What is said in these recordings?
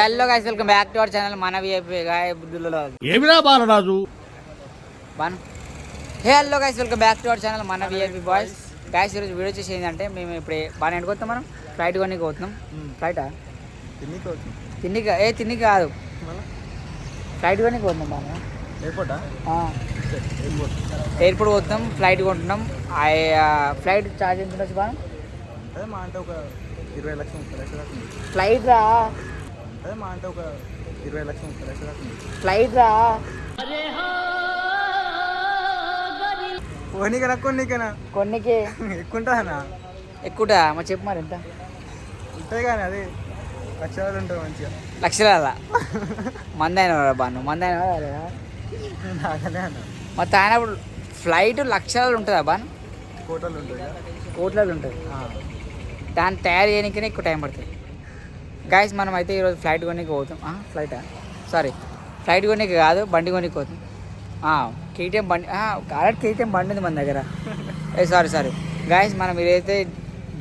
Hello guys welcome back to our channel మన VIP గాయ బుద్ధులలో ఏమిరా Balaraju? One hey hello guys welcome back to our channel మన VIP boys guys ఈరోజు video చేసి ఏంటంటే మేము ఇప్పుడు బాగా ఎండుకొస్తాం మనం. ఫ్లైట్ కొన్ని పోతున్నాం. ఫ్లైటా తిండికి ఏ తిండికి కాదు. ఫ్లైట్ కొన్ని పోతున్నాం బాగా ఎయిర్పోర్టా ఎయిర్పోర్ట్ పోతున్నాం ఫ్లైట్ కొంటున్నాం. ఆ ఫ్లైట్ ఛార్జ్ ఎంత ఉండొచ్చు బాగా అదే మా అంటే ఒక ఇరవై లక్షలు. ఫ్లైట్ రా. అదే మా అంటే ఒక ఇరవై లక్షలు ముప్పై లక్షల దాకా. ఫ్లైట్ రా. ఓ నీకనా కొన్నికనా. కొన్నికి. ఎక్కువ ఉంటుందన్నా ఎక్కువటా మరి చెప్పు మరి ఎంత? ఉంటాయి కానీ అదే లక్షలు ఉంటుంది మంచిగా. లక్షల మంది అయిన బాను? మంది అయిన నాకనే అన్న. మా తాగినప్పుడు ఫ్లైట్ లక్షలు ఉంటుందా బాను? కోటలు ఉంటుంది కోట్లలో ఉంటుంది. దాన్ని తయారు చేయడానికనే ఎక్కువ టైం పడుతుంది. గాయస్ మనం అయితే ఈరోజు ఫ్లైట్ కొనికి పోతాం. ఫ్లైటా? సారీ ఫ్లైట్ కొనికి కాదు బండి కొనికి పోతాం. కేటీఎం బండి ఆల్రెడీ కేటీఎం బండి ఉంది మన దగ్గర. ఏ సారీ సారీ గాయస్ మనం ఇదైతే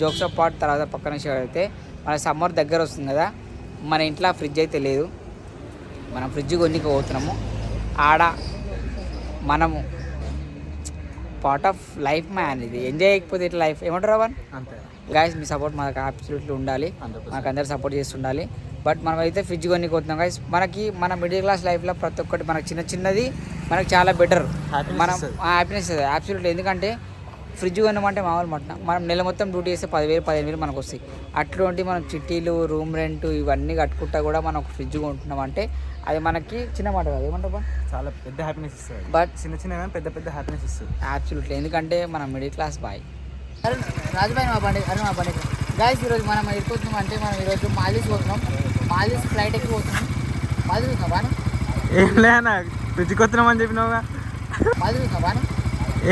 జోక్స్ ఆఫ్ పాట్ తర్వాత పక్కన నుంచి అయితే మన సమ్మర్ దగ్గర వస్తుంది కదా మన ఇంట్లో ఫ్రిడ్జ్ అయితే లేదు. మనం ఫ్రిడ్జ్ కొనికి పోతున్నాము. ఆడ మనము పార్ట్ ఆఫ్ లైఫ్ మ్యాన్ ఇది ఎంజాయ్ చేయకపోతే ఇట్లా లైఫ్ ఏమంటారు అవన్ అంతే. గాయస్ మీ సపోర్ట్ మనకు అబ్సల్యూట్లీ ఉండాలి. 100%. మనకు అందరు సపోర్ట్ చేస్తుండాలి. బట్ మనం అయితే ఫ్రిడ్జ్ కొనిపోతున్నాం గాయస్ మనకి మన మిడిల్ క్లాస్ లైఫ్లో ప్రతి ఒక్కటి మనకు చిన్న చిన్నది మనకు చాలా బెటర్ మనం. హ్యాపీనెస్ అబ్సల్యూట్లీ ఎందుకంటే ఫ్రిడ్జ్ కొనమంటే మామూలు మట్టిన మనం నెల మొత్తం డ్యూటీ చేస్తే పదివేలు పదిహేను వేలు మనకు వస్తాయి అటువంటి మనం చిట్టీలు రూమ్ రెంట్ ఇవన్నీ కట్టుకుంటా కూడా మనం ఒక ఫ్రిడ్జ్ కొంటున్నాం అంటే అది మనకి చిన్న మాట కాదు. ఏమంటారు బా చాలా పెద్ద హ్యాపీనెస్ ఇస్తుంది బట్ చిన్న చిన్న పెద్ద పెద్ద హ్యాపీనెస్ ఇస్తుంది. అబ్సల్యూట్లీ ఎందుకంటే మనం మిడిల్ క్లాస్ బాయ్ అరుణ్ రాజుబాయ్ మా బండి అరుణ్ మా బండి. గాయస్ ఈరోజు మనం ఎడుకుంటున్నాం అంటే మనం ఈరోజు మాల్దీవ్స్ పోతున్నాం. మాల్దీవ్స్ ఫ్లైట్ ఎక్కి పోతున్నాం. మాల్దీవ్స్ ఉన్నా బాను ఏం లేనా ఫ్రిడ్జ్ కొత్తనామని చెప్పినావుగా. మాల్దీవ్స్ ఉన్నా బాను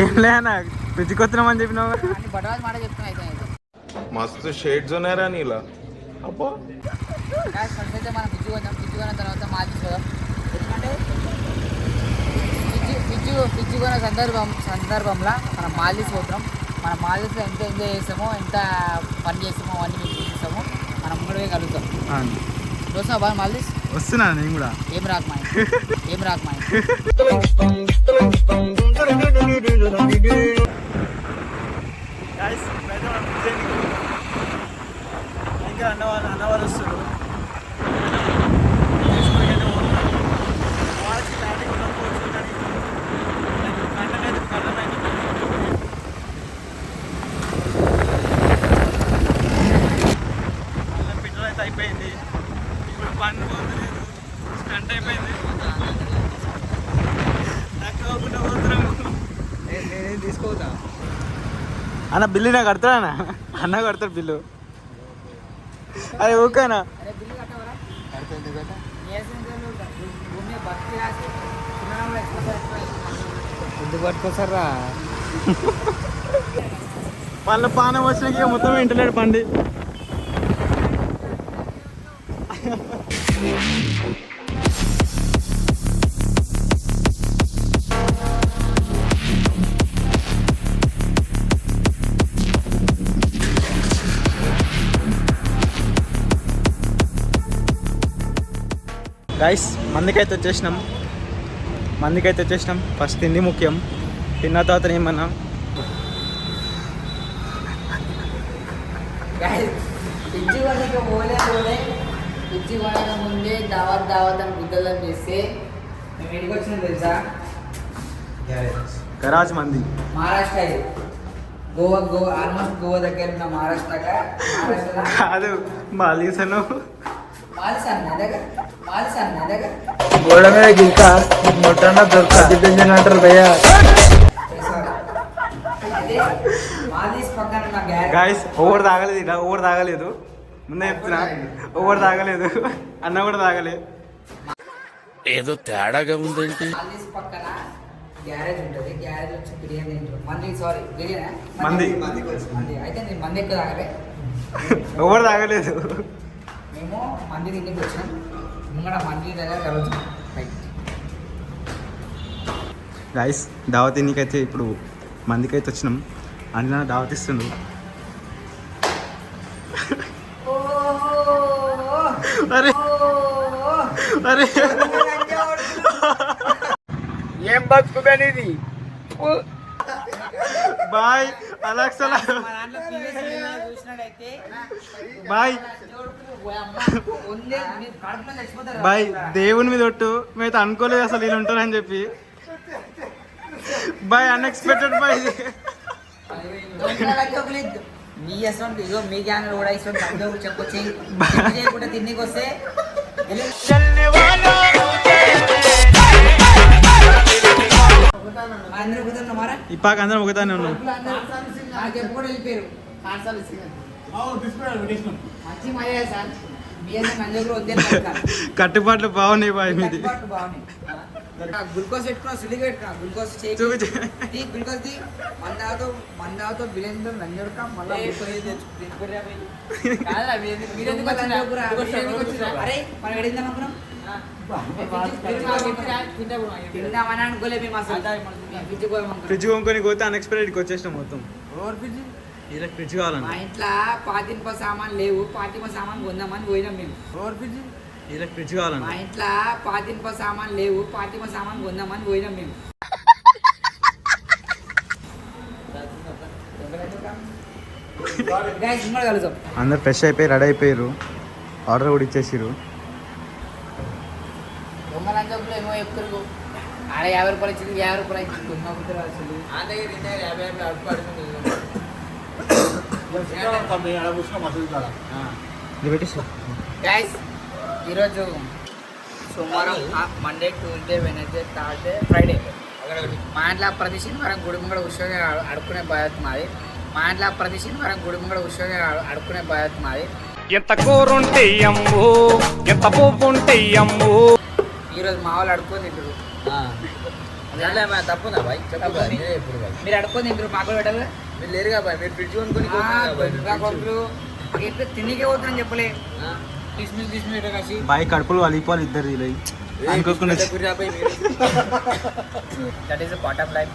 ఏం లేనా ఫ్రిడ్జ్కి వస్తున్నామని చెప్పినావు మస్తు షేడ్స్ ఉన్నారా నీలా. అబ్బో. మనం ఫ్రిడ్జ్ కొంచెం ఫ్రిడ్జ్ కొన్న తర్వాత మార్చుకోదాం ఎందుకంటే ఫ్రిడ్జ్ ఫ్రిడ్జ్ కొన్న సందర్భం సందర్భంలో మనం మాల్దీస్ పోతున్నాం. మన మాల్దీస్లో ఎంత ఎంజాయ్ చేస్తామో ఎంత పని చేస్తామో అవన్నీ మీకు చూపిస్తాము మనం కూడా కలుగుతాం చూస్తున్నావు బాగా మాల్దీస్ వస్తున్నా నేను కూడా. ఏం రాక మా ఏం రాక మా ఇంటికి. ఇంకా అన్నవాళ్ళు అన్నవాళ్ళు వస్తారు అయితే అయిపోయింది ఇప్పుడు పని పోతలేదు స్టంట్ అయిపోయింది దక్కకుండా పోతున్నాము నేనేం తీసుకోవద్దా అన్న బిల్లు నాకు కడతాడా అన్న? కడతాడు బిల్లు. అరే ఓకేనా పట్టుకోసారా వాళ్ళ పానం వచ్చినాక మొత్తం ఇంటర్నెట్ పండి గైస్ మందికైతే వచ్చేసినాం. మందికైతే వచ్చేసినాం. ఫస్ట్ తిండి ముఖ్యం. తిన్న తర్వాత ఏమన్నా? పిచ్చి వాళ్ళకి పోలే పోలే. పిచ్చి వాళ్ళ ముందే దావత్ దావత్ అని బుద్ధలం చేస్తే మేము తెలుసా? మంది. మహారాష్ట్ర ఇది. గోవా గోవా ఆల్మోస్ట్ గోవా దగ్గర ఉన్న మహారాష్ట్ర కాదు మాలీసను గోడ మీద గిల్క మొట్టన్న దొరక. అంటారు భయ్యా గాయస్ ఓవర్ తాగలేదు ఇలా ఓవర్ తాగలేదు. ముందే చెప్తున్నా. ఓవర్ తాగలేదు. అన్న కూడా తాగలేదు ఏదో తేడాగా ఉందేంటి? పక్కన గ్యారేజ్ ఉంటుంది గ్యారేజ్ వచ్చి బిర్యానీ తింటారు మంది. సారీ బిర్యానీ మంది. మంది అయితే నేను మంది ఎక్కువ తాగలే ఓవర్ తాగలేదు. మేము మంది తిండికి వచ్చినాం. ముంగడ మంది దగ్గర కలుగుతాం గాయస్ దావత్ నీకైతే ఇప్పుడు మందికైతే వచ్చినాం. అన్న దావత్ ఇస్తుండు. అరే ఓ అరే. ఏం బతుకుదనేది బాయ్ చూసినట్టయితే బాయ్ ఉందే, మీరు కడుపులో చచ్చిపోతారు బాయ్ దేవుని మీద ఒట్టు. మేమైతే అనుకోలేదు అసలు వీళ్ళు ఉంటారని చెప్పి. Bye unexpected bye. మీ అసలు ఇగో మీ గ్యాంగ్ కూడా ఇష్టం అందరూ చెప్పొచ్చి చేయకుండా వస్తే ఒకదానే ఉన్నాం కట్టుబాట్లు బాగున్నాయి బాయ్ మీది. బాగున్నాయి. గ్లూకోజ్ పెట్టుకున్నా సులిగా పెట్టుకున్నా గ్లూకోజ్ చేయి. గ్లూకోజ్ తీ మందాతో మందాతో బిలేందో నంజోడుక మళ్ళీ అరే మనం ఎడిందాం అనుకున్నాం? ఫ్రిడ్జ్. ఫ్రిడ్జ్ కొనుక్కొని పోతే అన్ఎక్స్పెక్టెడ్కి వచ్చేసినాం మొత్తం. ఇలా ఫ్రిడ్జ్ మా కావాలండి ఇంట్లో పాతింప సామాన్ లేవు పాతింప సామాన్ కొందామని పోయినాం మేము. ఇలా ఫ్రిడ్జ్ మా కావాలండి ఇంట్లో పాతింప సామాన్ లేవు పాతింప సామాన్ కొందామని పోయినాం మేము. Guys, ఇంకా కలుద్దాం. అందరు ఫ్రెష్ అయిపోయి రెడీ అయిపోయారు. ఆర్డర్ కూడా ఇచ్చేసిరు. ఏమో ఆడ యాభై రూపాయలు ఇచ్చింది యాభై రూపాయలు ఇచ్చింది. దొంగ కుక్కలు అసలు ఇది పెట్టేసి గైస్ ఈరోజు సోమవారం Monday Tuesday Wednesday Thursday Friday మా ఇంట్లో ప్రతి శనివారం గుడి ముంగడ కూర్చొని అడు- అడుక్కునే బాధ్యత మాది. మా ఇంట్లో ప్రతి శనివారం గుడి ముంగడ కూర్చొని అడు- అడుక్కునే బాధ్యత మాది. ఎంత కూరుంటే అమ్ము ఎంత పువ్వుంటే అమ్ము. ఈరోజు మా వాళ్ళు అడుక్కొని తింటారు తప్పుందా బాయ్. మీరే అడుక్కొని తింటారు మాకు పెట్టాలి మీరు లేరుగా బాయ్ మీరు ఫ్రిడ్జ్ కొనుక్కొని ఎట్లా తిండికే పోతుందని చెప్పలే? కిస్మిస్ కిస్మిస్ ఇట్లా కలిసి బాయ్ కడుపులు అలిపోవాలి ఇద్దరు that is part of life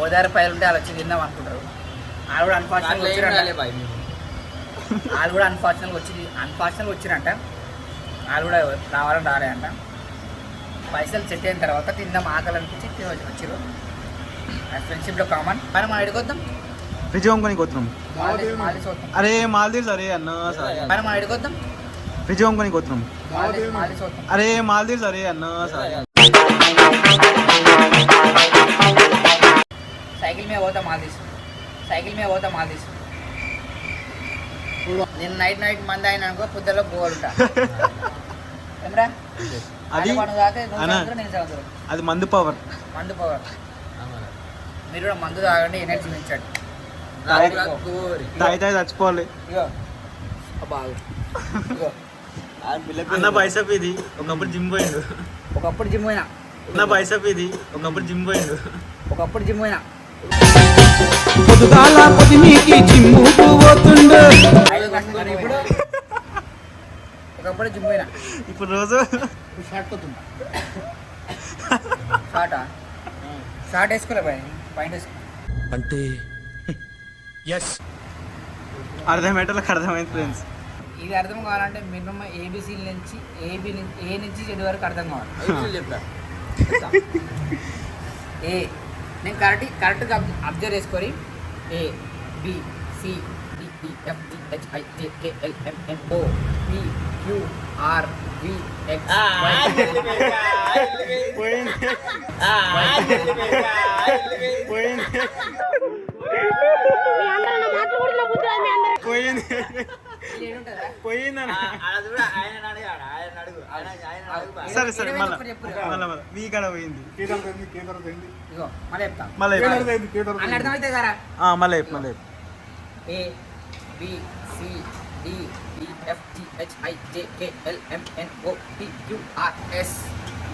ఓదారి పైలు ఉంటే అలా వచ్చి తిందాం అనుకుంటారు. వాళ్ళు కూడా అన్ఫార్చునేట్ వాళ్ళు కూడా అన్ఫార్చునేట్ వచ్చి అన్ఫార్చునేట్ వచ్చిరంట. వాళ్ళు కూడా రావాలని రాలే అంట పైసలు సెట్ అయిన తర్వాత తిందాం ఆకలి అనిపించి వచ్చిరు ఫ్రెండ్షిప్లో కామన్ మరి మనం ఎడుకొద్దాం మాల్దీవ్స్ వద్దాం. అరే మాల్దీవ్స్ అరే అన్న సారీ. మరి మనం ఎడుకొద్దాం మాల్దీవ్స్ వద్దాం. అరే మాల్దీవ్స్ అరే అన్న సారీ. సైకిల్ మీద పోతాం మాల్దీవ్స్. సైకిల్ మీద పోతాం మాల్దీవ్స్. నేను నైట్ నైట్ మంది అయిన అనుకో పొద్దులో ఏమరా? అది మందు పవర్. మందు పవర్? మీరు కూడా మందు తాగండి ఎనర్జీ పెంచండి. తాగి తాగి చచ్చిపోవాలి. అన్న బైసప్ ఇది. ఒకప్పుడు జిమ్ పోయిండు. ఒకప్పుడు జిమ్ పోయినా. అన్న బైసప్ ఇది. ఒకప్పుడు జిమ్ పోయిండు. ఒకప్పుడు జిమ్ పోయినా. పొద్దుగాల పోతుండు. ఇప్పుడు. ఒకప్పుడు జిమ్ పోయినా. ఇప్పుడు రోజు. షార్టా షార్ట్? వేసుకోలే పైన అంటే? ఎస్ అర్థమయ్యేటోళ్ళకి అర్థమైంది ఫ్రెండ్స్ ఇది అర్థం కావాలంటే మినిమం ఏబిసి నుంచి ఏబి నుంచి ఏ నుంచి చెడు వరకు అర్థం కావాలి. చెప్తా ఏ నేను కరెక్ట్ కరెక్ట్గా అబ్జర్వ్ చేసుకొని A B C D E F G H I J K L M N O P Q R పోయింది పోయింది పోయింది పోయిందన్న సరే సరే మళ్ళా మళ్ళా మళ్ళా మీ కాడ పోయింది మళ్ళీ మళ్ళీ మళ్ళీ బి సి డి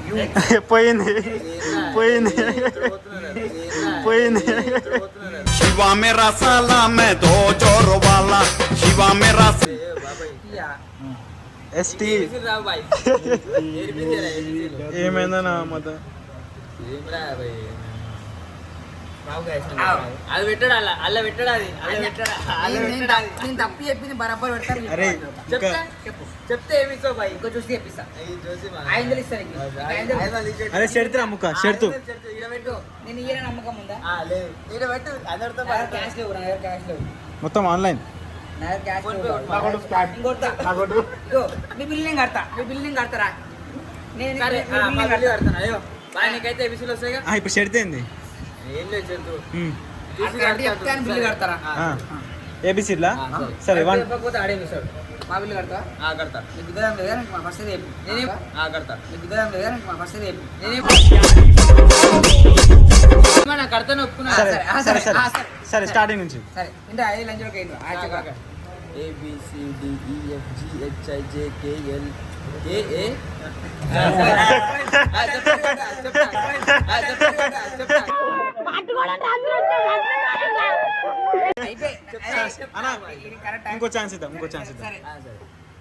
పోయింది. పోయింది. పోయింది. శివ మేరా సాలా మే దో జోర్ వాలా శివ మేరా ఎస్టీ ఏమైందన్నా మొత్తం అది పెట్టాడు అలా అల్ల పెట్టాడు అది. పెట్టాడు. పెట్టాడు నేను తప్పు చెప్పింది బరాబర్ చెప్తా చెప్పు. చెప్తే ఏమి ఇస్తావు బాయ్? ఇంకో చూసి చెప్పిస్తా. ఐదు ఇస్తాను. అరే. నేను ఇయ్యన నమ్మకం ఉందా? ఈడ పెట్టు అందరితో క్యాష్ లేవు నా దగ్గర క్యాష్ లేవు. మొత్తం ఆన్లైన్. మీ బిల్డింగ్ కడతా. మీ బిల్డింగ్ కడతారా? నేను. కడతాను. అయ్యో బాయ్ నీకైతే వస్తాయిగా? ఇప్పుడు ఏంది? ఏబిసిడ్లా ఆ, సరే. సరే వన్. మా బిల్లు కడతా ఆ, కడతా. నీకు గుద్దడం లేదా? మా ఫస్ట్ చెప్పు. నేనేం కడతా. నీకు గుద్దడం లేదా? మా ఫస్ట్ చెప్పు. నేనేం కడతాను ఒప్పుకున్నా సరే సరే, సరే స్టార్టింగ్ నుంచి. సరే ఇంటే ఐదు లంచ్ ఒక అయింది ఆ చెప్పక ఏ బి సి డి ఈ ఇంకో ఛాన్స్ ఇద్దాం ఇంకో ఛాన్స్ ఇద్దాం. సరే.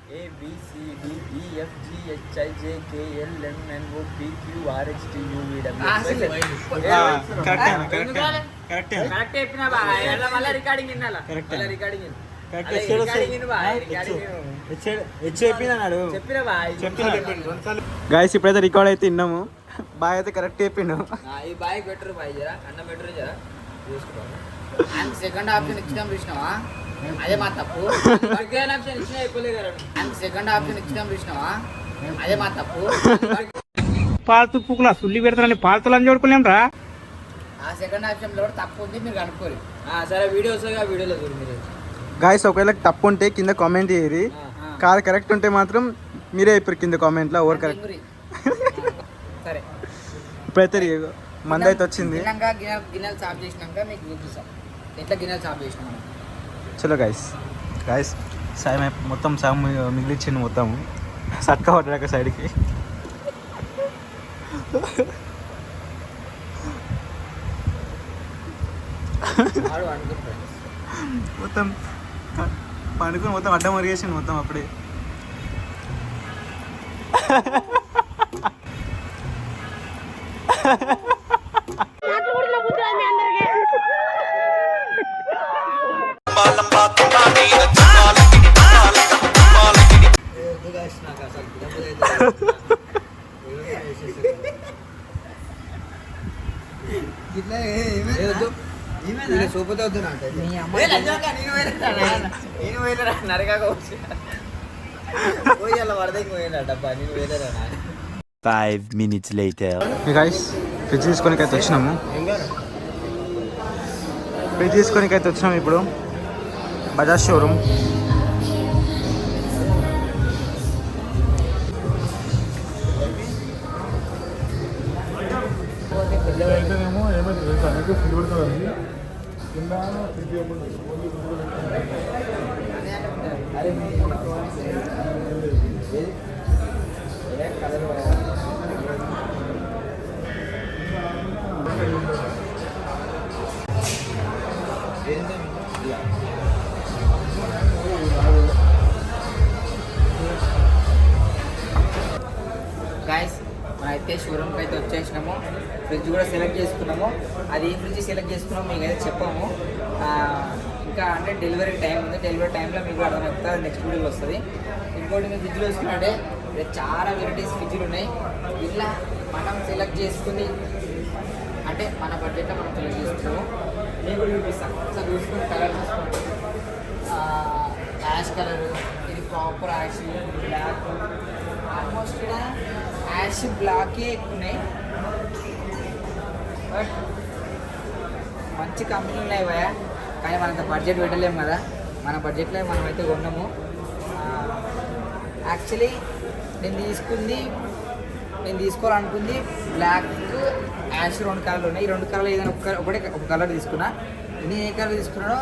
A B C D E F G H I J K L M N O P Q R S T U V ఆ, అసలు. కరెక్టే కరెక్టే కరెక్టే కరెక్ట్ చెప్పినా బా ఎలా మళ్ళీ రికార్డింగ్ వినాలా? Correct. మళ్ళీ రికార్డింగ్ కరెక్టే. రికార్డింగ్ విను బా రికార్డింగ్ విను. హెచ్ చెప్పినా బా చెప్పిన. గాయస్ ఇప్పుడైతే రికార్డ్ అయితే విన్నాము. బాగా అయితే కరెక్ట్ చెప్పిండు. ఆ, ఈ బాయ్ బెటర్ బాయ్ జరా అన్న బెటర్ జరా. చూసుకోవాలి. అండ్ సెకండ్ ఆప్షన్ ఇచ్చినాం చూసినావా? అదే మా తప్పు. సెకండ్ ఆప్షన్ ఇచ్చినా అయిపోలే కదా. అండ్ సెకండ్ ఆప్షన్ ఇచ్చినాం చూసినావా? అదే మా తప్పు. పాల్తు పుక్కుల సుల్లి పెడతానని పాల్తులని చూడుకోలేం రా. ఆ సెకండ్ ఆప్షన్లో తప్పు ఉంది మీరు కనుక్కోరు ఆ, సరే వీడియో వస్తాయి వీడియోలో చూడు మీరు. గాయస్ ఒకవేళ తప్పు ఉంటే కింద కామెంట్ చేయరి ఆ, కాదు కరెక్ట్ ఉంటే మాత్రం మీరే చెప్పారు కింద కామెంట్లో ఓవర్ కరెక్ట్ ఇప్పుడైతే రి- మంది అయితే వచ్చింది. గిన్నెలు సాఫ్ చేసినాక మీకు చూపిస్తాం ఎట్లా గిన్నెలు సాఫ్ చేసినాం. చలో గాయస్ గాయస్ సాయం మొత్తం సాయం మిగిలిచ్చింది మొత్తం. సట్కా పడ్డాక సైడ్కి మొత్తం పండుకొని మొత్తం అడ్డం మరిగేసింది మొత్తం అప్పుడే. అమ్మ నేను పోయినా నరకాక వచ్చి పోయి అలా వరదకి పోయినా డబ్బా నేను పోయినా Five minutes later. Guys fridge తీసుకోనికి అయితే వచ్చినాము. ఫ్రిడ్జ్ తీసుకోనికి అయితే వచ్చినాము ఇప్పుడు. బజాజ్ షోరూమ్ గాయస్ షోరూమ్కి అయితే వచ్చేసినాము. ఫ్రిడ్జ్ కూడా సెలెక్ట్ చేసుకున్నాము. అది ఏ ఫ్రిడ్జ్ సెలెక్ట్ చేసుకున్నాము మీకు అయితే చెప్పాము ఇంకా అంటే డెలివరీ టైం ఉంది. డెలివరీ టైంలో మీకు అర్థమవుతుంది నెక్స్ట్ వీడియోలో వస్తుంది. ఇంకోటి మీరు ఫ్రిడ్జ్లో చూసుకున్నట్టే ఇక్కడ చాలా వెరైటీస్ ఫ్రిడ్జ్లు ఉన్నాయి. ఇలా మనం సెలెక్ట్ చేసుకుని అంటే మన బడ్జెట్లో మనం సెలెక్ట్ చేసుకున్నాము. నేను కూడా చూపిస్తాను ఒకసారి చూసుకుని కలర్ చూసుకుంటాం యాష్ కలర్ ఇది ప్రాపర్ యాష్ బ్లాక్ ఆల్మోస్ట్ ఇక్కడ యాష్ బ్లాకే ఉన్నాయి బట్ మంచి కంపెనీలు ఉన్నాయి భయా కానీ మనంత బడ్జెట్ పెట్టలేము కదా. మన బడ్జెట్లో మనం అయితే కొన్నాము యాక్చువల్లీ నేను తీసుకుంది నేను తీసుకోవాలనుకుంది బ్లాక్ యాష్ రెండు కలర్లు ఉన్నాయి. ఈ రెండు కలర్లు ఏదైనా ఒక ఒకటే ఒక కలర్ తీసుకున్నా. నేను ఏ కలర్ తీసుకున్నానో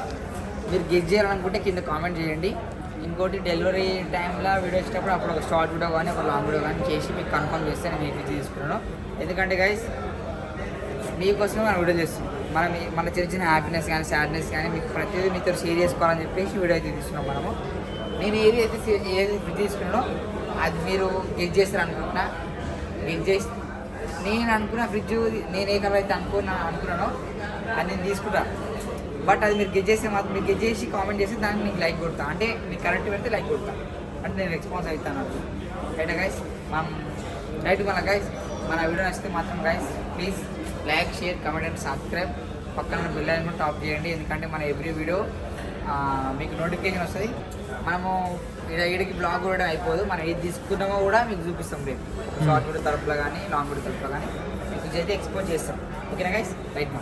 మీరు గెట్ చేయాలనుకుంటే కింద కామెంట్ చేయండి. ఇంకోటి డెలివరీ టైంలో వీడియో వచ్చేటప్పుడు అప్పుడు ఒక షార్ట్ వీడియో కానీ ఒక లాంగ్ వీడియో కానీ చేసి మీకు కన్ఫర్మ్ చేస్తే నేను మీకు తీసుకున్నాను. ఎందుకంటే గైస్ మీకోసమే మనం వీడియో చేస్తున్నాం. మనం మన చిన్న చిన్న హ్యాపీనెస్ కానీ సాడ్నెస్ కానీ మీకు ప్రతిదీ మీతో షేర్ చేసుకోవాలని చెప్పేసి వీడియో అయితే తీసుకున్నాం మనము. నేను ఏది అయితే ఏది ఫ్రిడ్జ్ తీసుకున్నానో అది మీరు గెట్ చేస్తారు అనుకుంటున్నా గెట్ చేసి నేను అనుకున్న ఫ్రిడ్జ్ నేను ఏ కలర్ అయితే అనుకున్నా అనుకున్నానో అది నేను తీసుకుంటాను బట్ అది మీరు గెజ్ చేస్తే మాత్రం మీరు గెజ్ చేసి కామెంట్ చేసి దానికి మీకు లైక్ కొడతా. అంటే మీకు కరెక్ట్ పెడితే లైక్ కొడతా. అంటే నేను రెస్పాన్స్ అవుతాను అది రైట్ గైస్ మనం రైట్ మన గైస్ మన వీడియో నచ్చితే మాత్రం guys please like share comment and subscribe పక్కన బిల్ అని కూడా టాప్ చేయండి. ఎందుకంటే మన ఎవ్రీ వీడియో మీకు నోటిఫికేషన్ వస్తుంది. మనము ఈడికి బ్లాగ్ కూడా అయిపోదు. మనం ఏది తీసుకున్నామో కూడా మీకు చూపిస్తాం రేపు. షార్ట్ వీడియో తరపులో కానీ లాంగ్ వీడియో తరపులో కానీ మీకు అయితే ఎక్స్పోజ్ చేస్తాం. ఓకేనా గైస్ రైట్ మా